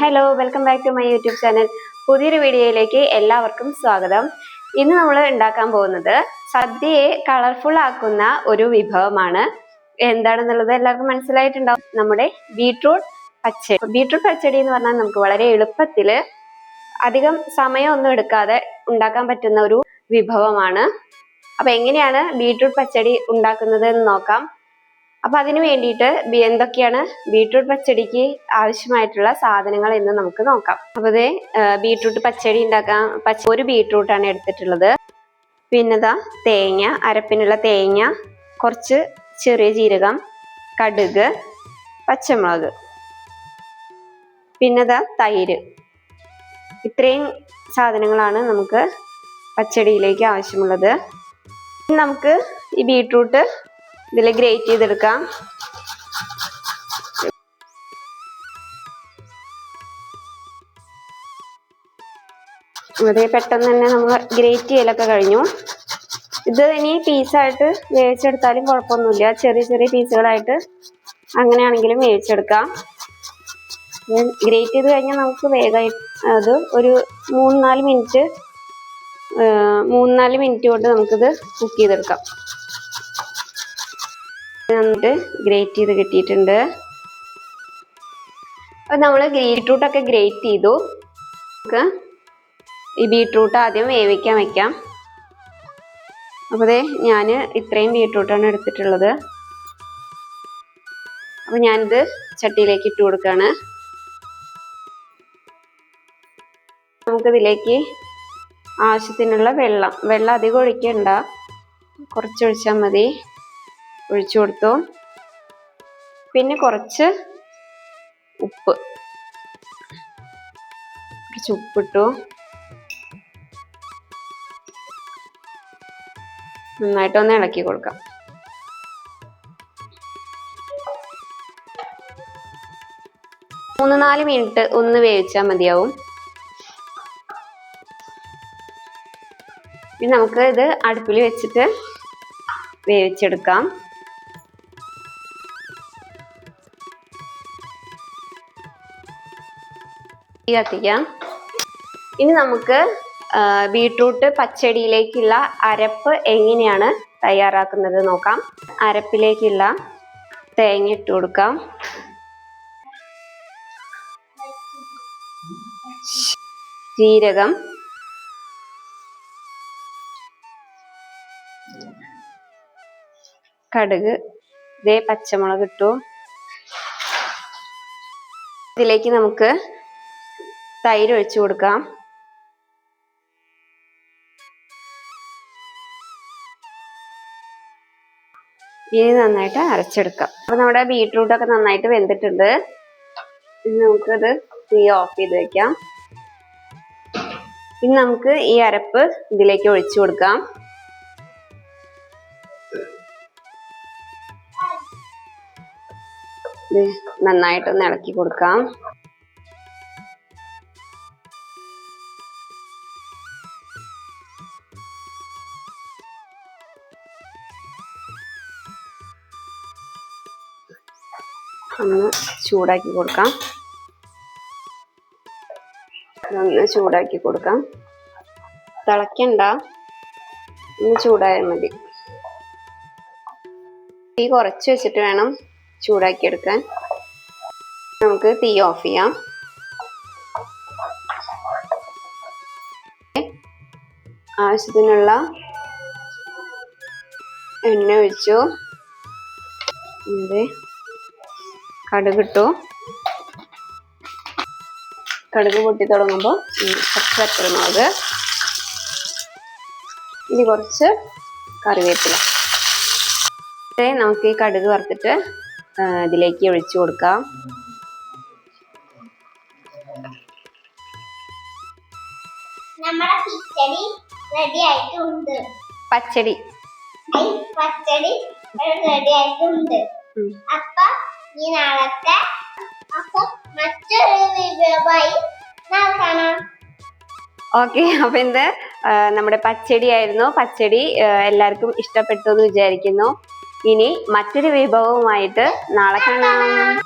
Hello welcome back to my YouTube channel പുതിയൊരു വീഡിയോയിലേക്ക് എല്ലാവർക്കും സ്വാഗതം. ഇന്ന് നമ്മൾ ഉണ്ടാക്കാൻ പോകുന്നത് സദ്യയെ കളർഫുൾ ആക്കുന്ന ഒരു വിഭവമാണ്. എന്താണെന്നുള്ളത് എല്ലാവർക്കും മനസ്സിലായിട്ടുണ്ടാവും. നമ്മുടെ ബീട്രൂട്ട് പച്ചടി. ബീട്രൂട്ട് പച്ചടി എന്ന് പറഞ്ഞാൽ നമുക്ക് വളരെ എളുപ്പത്തിൽ അധികം സമയമൊന്നും എടുക്കാതെ ഉണ്ടാക്കാൻ പറ്റുന്ന ഒരു വിഭവമാണ്. അപ്പൊ എങ്ങനെയാണ് ബീട്രൂട്ട് പച്ചടി ഉണ്ടാക്കുന്നത് എന്ന് നോക്കാം. അപ്പൊ അതിന് വേണ്ടിയിട്ട് എന്തൊക്കെയാണ് ബീട്രൂട്ട് പച്ചടിക്ക് ആവശ്യമായിട്ടുള്ള സാധനങ്ങൾ എന്ന് നമുക്ക് നോക്കാം. അപ്പോൾ അതേ ബീട്രൂട്ട് പച്ചടി ഉണ്ടാക്കാൻ പച്ച ഒരു ബീട്രൂട്ടാണ് എടുത്തിട്ടുള്ളത്. പിന്നെതാ തേങ്ങ അരപ്പിനുള്ള തേങ്ങ കുറച്ച് ചെറിയ ജീരകം കടുക് പച്ചമുളക്. പിന്നെതാ തൈര്. ഇത്രയും സാധനങ്ങളാണ് നമുക്ക് പച്ചടിയിലേക്ക് ആവശ്യമുള്ളത്. നമുക്ക് ഈ ബീട്രൂട്ട് ഇതിൽ ഗ്രേറ്റ് ചെയ്തെടുക്കാം. അതേ പെട്ടെന്ന് തന്നെ നമ്മൾ ഗ്രേറ്റ് ചെയ്യലൊക്കെ കഴിഞ്ഞു. ഇത് ഇനി പീസായിട്ട് വേവിച്ചെടുത്താലും കുഴപ്പമൊന്നുമില്ല. ചെറിയ ചെറിയ പീസുകളായിട്ട് അങ്ങനെയാണെങ്കിലും വേവിച്ചെടുക്കാം. ഗ്രേറ്റ് ചെയ്ത് കഴിഞ്ഞാൽ നമുക്ക് വേഗമായി അത് ഒരു മൂന്ന് നാല് മിനിറ്റ് മൂന്ന് നാല് മിനിറ്റ് കൊണ്ട് നമുക്കിത് കുക്ക് ചെയ്തെടുക്കാം. എന്നിട്ട് ഗ്രേറ്റ് ചെയ്ത് കിട്ടിയിട്ടുണ്ട്. അപ്പൊ നമ്മൾ ബീട്രൂട്ടൊക്കെ ഗ്രേറ്റ് ചെയ്തു. നമുക്ക് ഈ ബീട്രൂട്ട് ആദ്യം വേവിക്കാൻ വെക്കാം. അപ്പോൾ ദേ ഞാൻ ഇത്രയും ബീട്രൂട്ടാണ് എടുത്തിട്ടുള്ളത്. അപ്പോൾ ഞാനിത് ചട്ടിയിലേക്ക് ഇട്ട് കൊടുക്കുകയാണ് നമുക്കിതിലേക്ക് ആവശ്യത്തിനുള്ള വെള്ളം വെള്ളം അധികം ഒഴിക്കണ്ട. കുറച്ച് ഒഴിച്ചാൽ മതി. ഒഴിച്ചു കൊടുത്തു. പിന്നെ കുറച്ച് ഉപ്പ്. കുറച്ച് ഉപ്പിട്ടു. നന്നായിട്ടൊന്ന് ഇളക്കി കൊടുക്കാം. മൂന്ന് നാല് മിനിറ്റ് ഒന്ന് വേവിച്ചാൽ മതിയാവും. ഇനി നമുക്ക് ഇത് അടുപ്പിൽ വെച്ചിട്ട് വേവിച്ചെടുക്കാം. തീ കത്തിക്കാം. ഇനി നമുക്ക് ബീട്രൂട്ട് പച്ചടിയിലേക്കുള്ള അരപ്പ് എങ്ങനെയാണ് തയ്യാറാക്കുന്നത് നോക്കാം. അരപ്പിലേക്കുള്ള തേങ്ങ ഇട്ട് കൊടുക്കാം. ജീരകം. കടുക്. ഇതേ പച്ചമുളക് ഇട്ടു. ഇതിലേക്ക് നമുക്ക് തൈര് ഒഴിച്ചു കൊടുക്കാം. ഇനി നന്നായിട്ട് അരച്ചെടുക്കാം. അപ്പൊ നമ്മുടെ ബീട്രൂട്ട് ഒക്കെ നന്നായിട്ട് വെന്തിട്ടുണ്ട്. ഇനി നമുക്കത് തീ ഓഫ് ചെയ്ത് വെക്കാം. ഇനി നമുക്ക് ഈ അരപ്പ് ഇതിലേക്ക് ഒഴിച്ചു കൊടുക്കാം. നന്നായിട്ടൊന്ന് ഇളക്കി കൊടുക്കാം. ഒന്ന് ചൂടാക്കി കൊടുക്കാം. ഒന്ന് ചൂടാക്കി കൊടുക്കാം. തിളക്കണ്ട. ഒന്ന് ചൂടായാൽ മതി. തീ കുറച്ച് വെച്ചിട്ട് വേണം ചൂടാക്കിയെടുക്കാൻ. നമുക്ക് തീ ഓഫ് ചെയ്യാം. ആവശ്യത്തിനുള്ള എണ്ണ ഒഴിച്ചു. ഇത്. കടുകിട്ടു കടുക് പൊട്ടി തുടങ്ങുമ്പോൾ കുറച്ച് പച്ചമുളക് ഇനി കുറച്ച് കറിവേപ്പില. നമുക്ക് ഈ കടുക് വറുത്തിട്ട് ഇതിലേക്ക് ഒഴിച്ചു കൊടുക്കാം. പച്ചടി. പച്ചടി റെഡി ആയിട്ടുണ്ട്. അപ്പൊ ഈ നാളത്തെ അപ്പൊ മറ്റൊരു വിഭവമായി നാളെ കാണാം ഓക്കെ അപ്പൊ എന്ത് നമ്മുടെ പച്ചടി ആയിരുന്നു. പച്ചടി എല്ലാവർക്കും ഇഷ്ടപ്പെട്ടു എന്ന് വിചാരിക്കുന്നു. ഇനി മറ്റൊരു വിഭവവുമായിട്ട് നാളെ കാണാം.